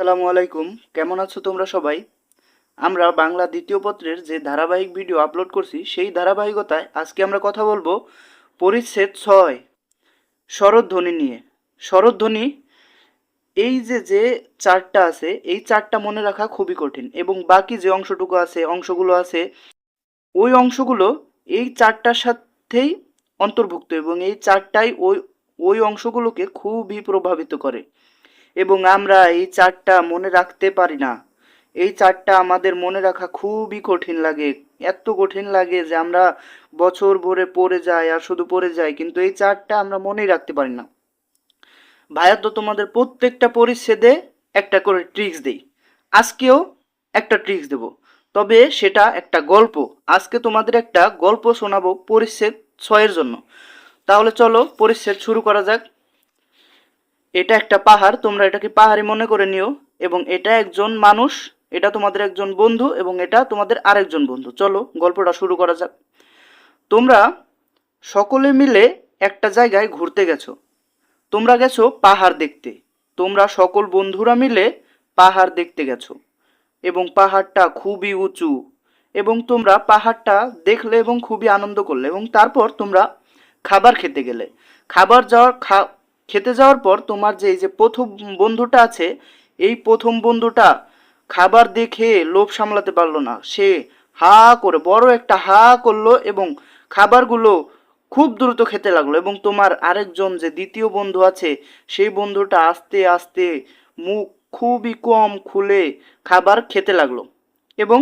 আসসালামু আলাইকুম। কেমন আছো তোমরা সবাই? আমরা বাংলা দ্বিতীয় পত্রের যে ধারাবাহিক ভিডিও আপলোড করছি, সেই ধারাবাহিকতায় আজকে আমরা কথা বলব পরিচ্ছেদ ছয় শরৎধ্বনি নিয়ে। শরৎধ্বনি এই যে যে চারটা আছে, এই চারটা মনে রাখা খুবই কঠিন এবং বাকি যে অংশটুকু আছে, অংশগুলো আছে, ওই অংশগুলো এই চারটার সাথেই অন্তর্ভুক্ত এবং এই চারটাই ওই ওই অংশগুলোকে খুবই প্রভাবিত করে। এবং আমরা এই চারটা মনে রাখতে পারি না। এই চারটা আমাদের মনে রাখা খুবই কঠিন লাগে। এত কঠিন লাগে যে আমরা বছর ভরে পড়ে যাই আর শুধু পড়ে যাই, কিন্তু এই চারটা আমরা মনেই রাখতে পারি না। ভাইয়া তো তোমাদের প্রত্যেকটা পরিচ্ছেদে একটা করে ট্রিক্স দেই। আজকেও একটা ট্রিক্স দেব। তবে সেটা একটা গল্প। আজকে তোমাদের একটা গল্প শোনাবো পরিচ্ছেদ ছয়ের জন্য। তাহলে চলো পরিচ্ছেদ শুরু করা যাক। এটা একটা পাহাড়, তোমরা এটাকে পাহাড়ি মনে করে নিও। এবং এটা একজন মানুষ, এটা তোমাদের একজন বন্ধু এবং এটা তোমাদের আরেকজন বন্ধু। চলো, গল্পটা শুরু করা যাক। তোমরা সকলে মিলে একটা জায়গায় ঘুরতে গেছো। তোমরা গেছো পাহাড় দেখতে। তোমরা সকল বন্ধুরা মিলে পাহাড় দেখতে গেছো। এবং পাহাড়টা খুবই উঁচু। এবং তোমরা পাহাড়টা দেখলে এবং খুবই আনন্দ করলে। এবং তারপর তোমরা খাবার খেতে গেলে। খাবার যাওয়ার খেতে যাওয়ার পর তোমার যে, এই যে প্রথম বন্ধুটা আছে, এই প্রথম বন্ধুটা খাবার দেখে লোভ সামলাতে পারল না। সে হা করে, বড় একটা হা করল এবং খাবারগুলো খুব দ্রুত খেতে লাগল এবং তোমার আরেকজন যে দ্বিতীয় বন্ধু আছে, সেই বন্ধুটা আস্তে আস্তে মুখ খুবই কম খুলে খাবার খেতে লাগল এবং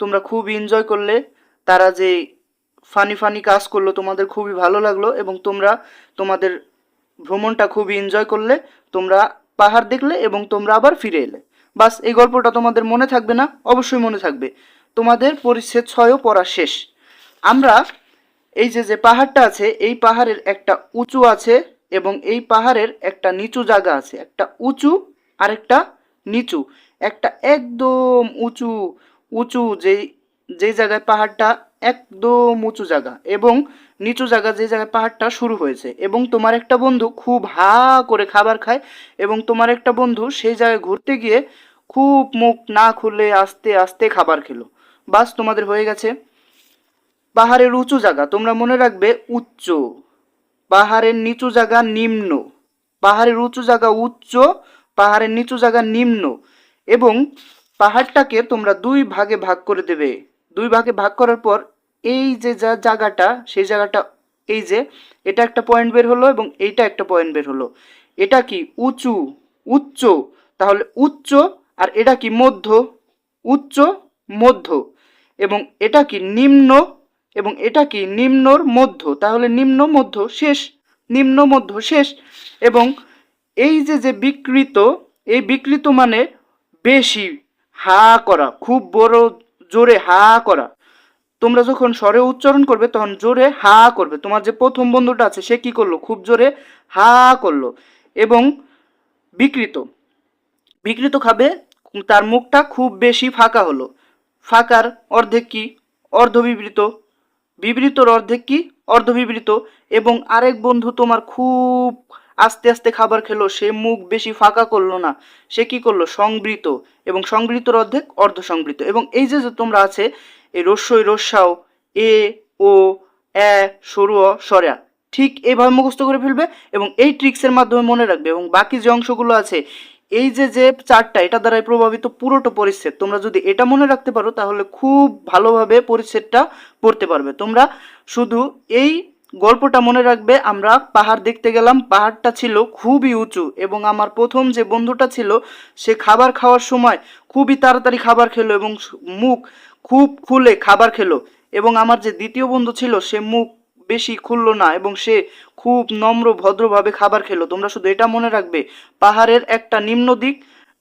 তোমরা খুব এনজয় করলে। তারা যে ফানি ফানি কাজ করল তোমাদের খুবই ভালো লাগল এবং তোমরা তোমাদের ভ্রমণটা খুবই এনজয় করলে, তোমরা পাহাড় দেখলে এবং তোমরা আবার ফিরে এলে। বাস, এই গল্পটা তোমাদের মনে থাকবে না? অবশ্যই মনে থাকবে। তোমাদের পরিচ্ছেদ ছয়ও পড়া শেষ। আমরা এই যে যে পাহাড়টা আছে, এই পাহাড়ের একটা উঁচু আছে এবং এই পাহাড়ের একটা নিচু জায়গা আছে। একটা উঁচু আর একটা নিচু। একটা একদম উঁচু উঁচু যেই যেই জায়গায় পাহাড়টা একদম উঁচু জায়গা এবং নিচু জায়গা, যে জায়গায় পাহাড়টা শুরু হয়েছে। এবং তোমার একটা বন্ধু খুব হা করে খাবার খায় এবং তোমার একটা বন্ধু সেই জায়গায় ঘুরতে গিয়ে খুব মুখ না খুলে আস্তে আস্তে খাবার খেলো। বাস, তোমাদের হয়ে গেছে পাহাড়ের উঁচু জায়গা। তোমরা মনে রাখবে উচ্চ। পাহাড়ের নিচু জায়গা নিম্ন। পাহাড়ের উঁচু জায়গা উচ্চ, পাহাড়ের নিচু জায়গা নিম্ন। এবং পাহাড়টাকে তোমরা দুই ভাগে ভাগ করে দেবে। দুই ভাগে ভাগ করার পর এই যে যা জায়গাটা, সেই জায়গাটা, এই যে, এটা একটা পয়েন্ট বের হলো এবং এইটা একটা পয়েন্ট বের হলো। এটা কি উঁচু? উচ্চ? তাহলে উচ্চ আর এটা কি মধ্য? উচ্চ, মধ্য। এবং এটা কি নিম্ন? এবং এটা কি নিম্নর মধ্য? তাহলে নিম্ন, মধ্য, শেষ। নিম্ন, মধ্য, শেষ। এবং এই যে যে বিকৃত, এই বিকৃত মানে বেশি, হা করা, খুব বড়, জোরে হা করা। তোমরা যখন স্বরে উচ্চারণ করবে, তখন জোরে হা করবে। তোমার যে প্রথম বন্ধুটা আছে, সে কি করল? খুব জোরে হা করল এবং বিকৃত। বিকৃত খাবে, তার মুখটা খুব বেশি ফাঁকা হলো। ফাঁকার অর্ধেক কি? অর্ধবিবৃত। বিবৃতর অর্ধেক কি? অর্ধবিবৃত। এবং আরেক বন্ধু তোমার খুব আস্তে আস্তে খাবার খেলো, সে মুখ বেশি ফাঁকা করল না। সে কি করল? সংবৃত। এবং সংবৃতর অর্ধেক অর্ধ সংবৃত এবং এই যে যে তোমরা আছে এই রস্যই রস্যাও, এ, ও এ সরু, অ, সরা। ঠিক এইভাবে মুখস্থ করে ফেলবে এবং এই ট্রিক্সের মাধ্যমে মনে রাখবে এবং বাকি যে অংশগুলো আছে, এই যে যে চারটা, এটা দ্বারাই প্রভাবিত পুরোটা পরিচ্ছেদ। তোমরা যদি এটা মনে রাখতে পারো, তাহলে খুব ভালোভাবে পরিচ্ছেদটা পড়তে পারবে। তোমরা শুধু এই গল্পটা মনে রাখবে, আমরা পাহাড় দেখতে গেলাম, পাহাড়টা ছিল খুবই উঁচু এবং আমার প্রথম যে বন্ধুটা ছিল, সে খাবার খাওয়ার সময় খুবই তাড়াতাড়ি খাবার খেলো এবং মুখ খুব খুলে খাবার খেলো এবং আমার যে দ্বিতীয় বন্ধু ছিল, সে মুখ বেশি খুললো না এবং সে খুব নম্র, ভদ্রভাবে খাবার খেলো। তোমরা শুধু এটা মনে রাখবে, পাহাড়ের একটা নিম্ন দিক,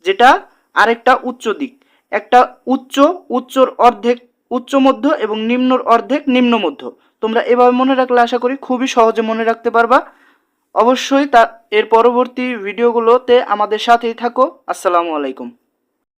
যেটা আরেকটা উচ্চ দিক। একটা উচ্চ, উচ্চর অর্ধেক উচ্চ মধ্য এবং নিম্নর অর্ধেক নিম্ন মধ্য। তোমরা এভাবে মনে রাখলে আশা করি খুবই সহজে মনে রাখতে পারবা। অবশ্যই তা, এর পরবর্তী ভিডিওগুলোতে আমাদের সাথেই থাকো। আসসালামু আলাইকুম।